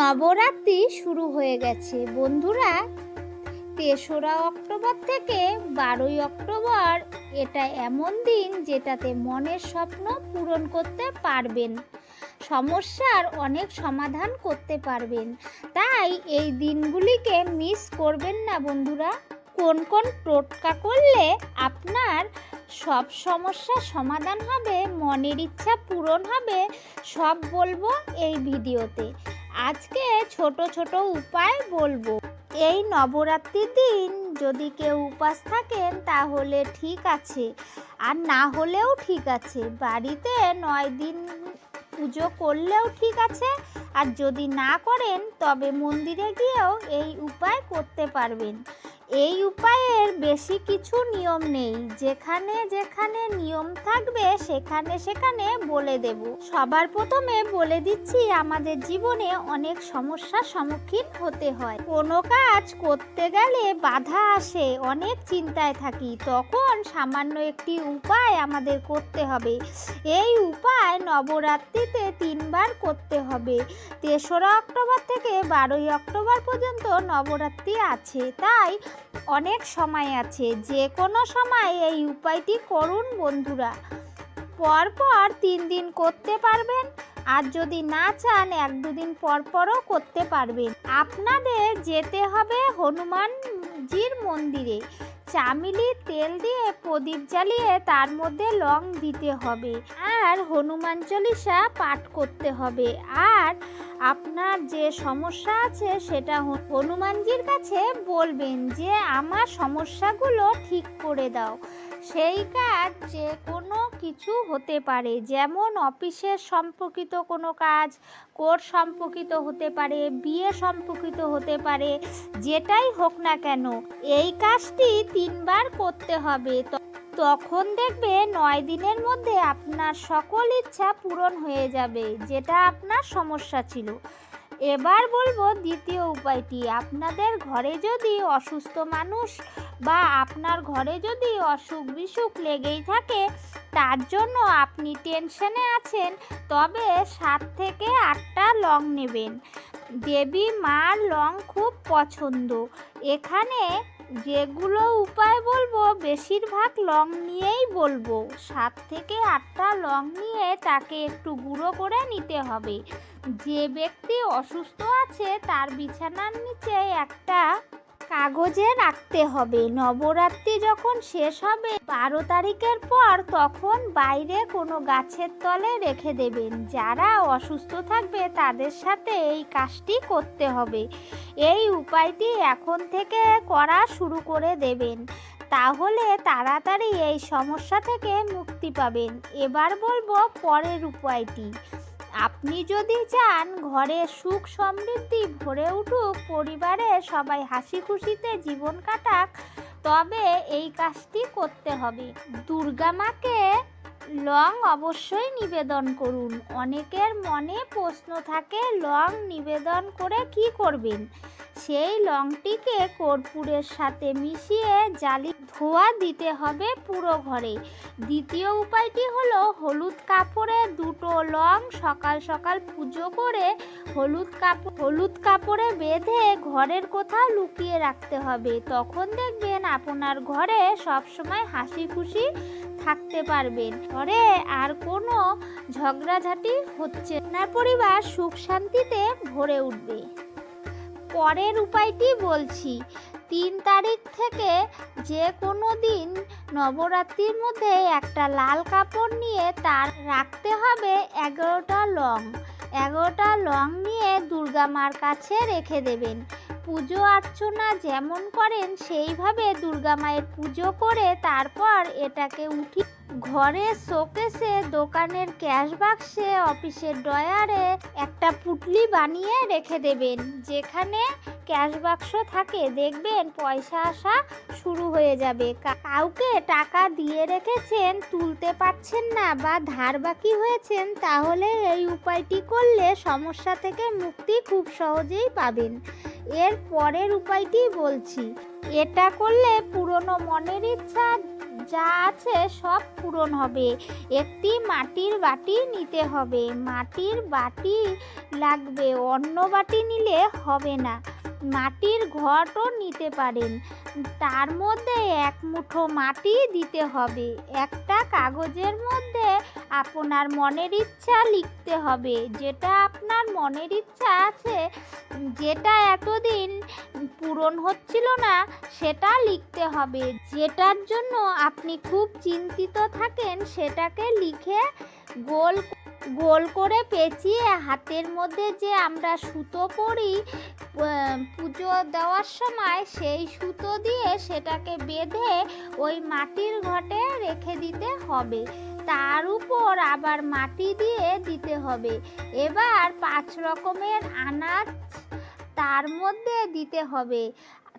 নবরাত্রি শুরু হয়ে গেছে। বন্ধুরা, তেসরা অক্টোবর থেকে বারোই অক্টোবর এটা এমন দিন যেটাতে মনের স্বপ্ন পূরণ করতে পারবেন। সমস্যার অনেক সমাধান করতে পারবেন। তাই এই দিনগুলিকে মিস করবেন না বন্ধুরা। কোন কোন টোটকা করলে আপনার সব সমস্যার সমাধান হবে, মনের ইচ্ছা পূরণ হবে, সব বলব এই ভিডিওতে। আজকে ছোট ছোট উপায় বলব। এই নবরাত্রির দিন যদি কেউ উপাস থাকেন, তাহলে ঠিক আছে। আর না হলেও ঠিক আছে। বাড়িতে নয় দিন পুজো করলেও ঠিক আছে। আর যদি না করেন, তবে মন্দিরে গিয়েও এই উপায় করতে পারবেন। এই উপায়ের বেশি কিছু নিয়ম নেই। যেখানে যেখানে নিয়ম থাকবে, সেখানে সেখানে বলে দেব। সবার প্রথমে বলে দিচ্ছি, আমাদের জীবনে অনেক সমস্যার সম্মুখীন হতে হয়। কোনো কাজ করতে গেলে বাধা আসে, অনেক চিন্তায় থাকি। তখন সামান্য একটি উপায় আমাদের করতে হবে। এই উপায় নবরাত্রিতে তিনবার করতে হবে। তেসরা অক্টোবর থেকে বারোই অক্টোবর পর্যন্ত নবরাত্রি আছে। তাই অনেক সময় আছে যে কোনো সময় এই উপায়টি করুন বন্ধুরা। পরপর তিন দিন করতে পারবেন, আর যদি না চান, এক দুদিন পর পরও করতে পারবেন। আপনাদের যেতে হবে হনুমানজির মন্দিরে। চামিলি তেল দিয়ে প্রদীপ জ্বালিয়ে তার মধ্যে লং দিতে হবে। আর হনুমান চল্লিশা পাঠ করতে হবে। আর আপনার যে সমস্যা আছে সেটা হনুমানজির কাছে বলবেন যে আমার সমস্যাগুলো ঠিক করে দাও। সেই কাজ যে কোনো কিছু হতে পারে, যেমন অফিসের সম্পর্কিত কোনো কাজ, কোর্ট সম্পর্কিত হতে পারে, বিয়ে সম্পর্কিত হতে পারে, যেটাই হোক না কেন, এই কাজটি তিনবার করতে হবে। তখন দেখবে নয় দিনের মধ্যে আপনার সকল ইচ্ছা পূরণ হয়ে যাবে, যেটা আপনার সমস্যা ছিল। এবার বলব দ্বিতীয় উপায়টি, আপনাদের ঘরে যদি অসুস্থ মানুষ বা আপনার ঘরে যদি অসুখ বিসুখ লেগেই থাকে, তার জন্য আপনি টেনশনে আছেন, তবে সাত থেকে আটটা লং নেবেন। দেবী মার লং খুব পছন্দ। এখানে যেগুলো উপায় বলব, বেশিরভাগ লং নিয়েই বলব। সাত থেকে আটটা লং নিয়ে তাকে একটু গুঁড়ো করে নিতে হবে। যে ব্যক্তি অসুস্থ আছে, তার বিছানার নিচে একটা কাগজে রাখতে হবে। নবরাত্রি যখন শেষ হবে, বারো তারিখের পর তখন বাইরে কোনো গাছের তলে রেখে দেবেন। যারা অসুস্থ থাকবে তাদের সাথে এই কাজটি করতে হবে। এই উপায়টি এখন থেকে করা শুরু করে দেবেন। তাহলে তাড়াতাড়ি এই সমস্যা থেকে মুক্তি পাবেন। এবার বলব পরের উপায়টি। আপনি যদি চান ঘরে সুখ সমৃদ্ধি ভরে উঠুক, পরিবারে সবাই হাসি খুশিতে জীবন কাটাক, তবে এই কাজটি করতে হবে। দুর্গা মাকে লং অবশ্যই নিবেদন করুন। অনেকের মনে প্রশ্ন থাকে, লং নিবেদন করে কি করবেন? সেই লংটিকে কর্পূরের সাথে মিশিয়ে জালি ধোয়া দিতে হবে পুরো ঘরে। দ্বিতীয় উপায়টি হলো হলুদ কাপড়ে দুটো লং সকাল সকাল পুজো করে হলুদ কাপড় হলুদ কাপড়ে বেঁধে ঘরের কোথাও লুকিয়ে রাখতে হবে। তখন দেখবেন আপনার ঘরে সবসময় হাসি খুশি থাকতে পারবেন। ঘরে আর কোনো ঝগড়াঝাটি হচ্ছে না। পরিবার সুখ শান্তিতে ভরে উঠবে। পরের উপায়টি বলছি। তিন তারিখ থেকে যে কোনো দিন নবরাত্রির মধ্যে একটা লাল কাপড় নিয়ে তার রাখতে হবে এগারোটা লং। এগারোটা লং নিয়ে দুর্গা মার কাছে রেখে দেবেন। পুজো অর্চনা যেমন করেন, সেইভাবে দুর্গা মায়ের পুজো করে তারপর এটাকে উঠি ঘরে শোকেসে, দোকানের ক্যাশ বাক্সে, অফিসের ড্রয়ারে একটা পুটলি বানিয়ে রেখে দেবেন। যেখানে ক্যাশ বাক্স থাকে, দেখবেন পয়সা আসা শুরু হয়ে যাবে। কাউকে টাকা দিয়ে রেখেছেন, তুলতে পারছেন না বা ধার বাকি হয়েছেন, তাহলে এই উপায়টি করলে সমস্যা থেকে মুক্তি খুব সহজেই পাবেন। এর পরের উপায়টি বলছি। এটা করলে পুরনো মনের ইচ্ছা যা আছে সব পূরণ হবে। একটি মাটির বাটি নিতে হবে। মাটির বাটি লাগবে, অন্য বাটি নিলে হবে না। মাটির ঘটও নিতে পারেন। তার মধ্যে এক মুঠো মাটি দিতে হবে। একটা কাগজের মধ্যে আপনার মনের ইচ্ছা লিখতে হবে। যেটা আপনার মনের ইচ্ছা আছে, যেটা এতদিন পূরণ হচ্ছিল না, সেটা লিখতে হবে। যেটার জন্য আপনি খুব চিন্তিত থাকেন, সেটাকে লিখে গোল গোল করে পেঁচিয়ে হাতের মধ্যে যে আমরা সুতো পরি পুজো দেওয়ার সময় সেই সুতো দিয়ে সেটাকে বেঁধে ওই মাটির ঘটে রেখে দিতে হবে। তার উপর আবার মাটি দিয়ে দিতে হবে। এবার পাঁচ রকমের আনাজ তার মধ্যে দিতে হবে।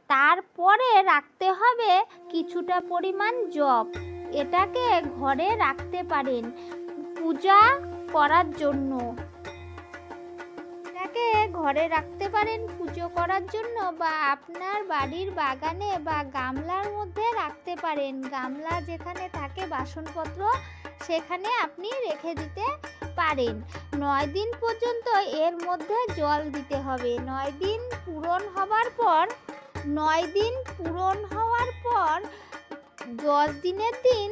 তারপরে রাখতে হবে কিছুটা পরিমাণ জব। এটাকে ঘরে রাখতে পারেন পূজা করার জন্য। এটাকে ঘরে রাখতে পারেন পুজো করার জন্য বা আপনার বাড়ির বাগানে বা গামলার মধ্যে রাখতে পারেন। গামলা যেখানে থাকে বাসনপত্র, সেখানে আপনি রেখে দিতে পারেন। নয় দিন পর্যন্ত এর মধ্যে জল দিতে হবে। নয় দিন পূরণ হবার পর, নয় দিন পূরণ হওয়ার পর, দশ দিনের দিন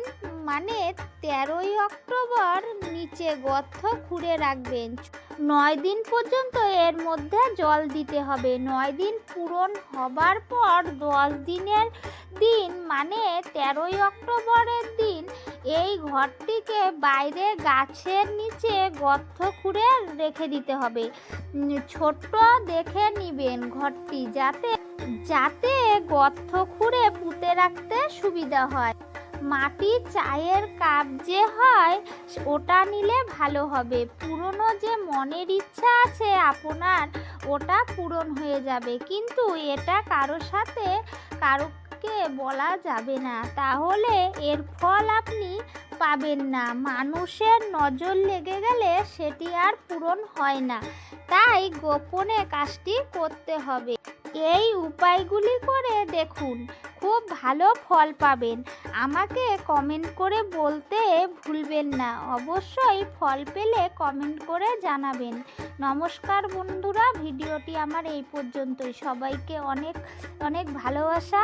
মানে তেরোই অক্টোবর নিচে গর্ত খুঁড়ে রাখবেন। নয় দিন পর্যন্ত এর মধ্যে জল দিতে হবে। নয় দিন পূরণ হবার পর দশ দিনের দিন মানে তেরোই অক্টোবরের দিন এই ঘরটিকে বাইরে গাছের নিচে গর্ত খুঁড়ে রেখে দিতে হবে। ছোট্ট দেখে নিবেন ঘরটি যাতে যাতে গর্ত খুঁড়ে পুঁতে রাখতে সুবিধা হয়। মাটির চায়ের কাপ যে হয়, ওটা নিলে ভালো হবে। পুরনো যে মনের ইচ্ছা আছে আপনার, ওটা পূরণ হয়ে যাবে। কিন্তু এটা কারও সাথে কারোকে বলা যাবে না। তাহলে এর ফল আপনি পাবেন না। মানুষের নজর লেগে গেলে সেটি আর পূরণ হয় না। তাই গোপনে কাজটি করতে হবে। এই উপায়গুলি করে দেখুন, খুব ভালো ফল পাবেন। আমাকে কমেন্ট করে বলতে ভুলবেন না। অবশ্যই ফল পেলে কমেন্ট করে জানাবেন। নমস্কার বন্ধুরা, ভিডিওটি আমার এই পর্যন্তই। সবাইকে অনেক অনেক ভালোবাসা।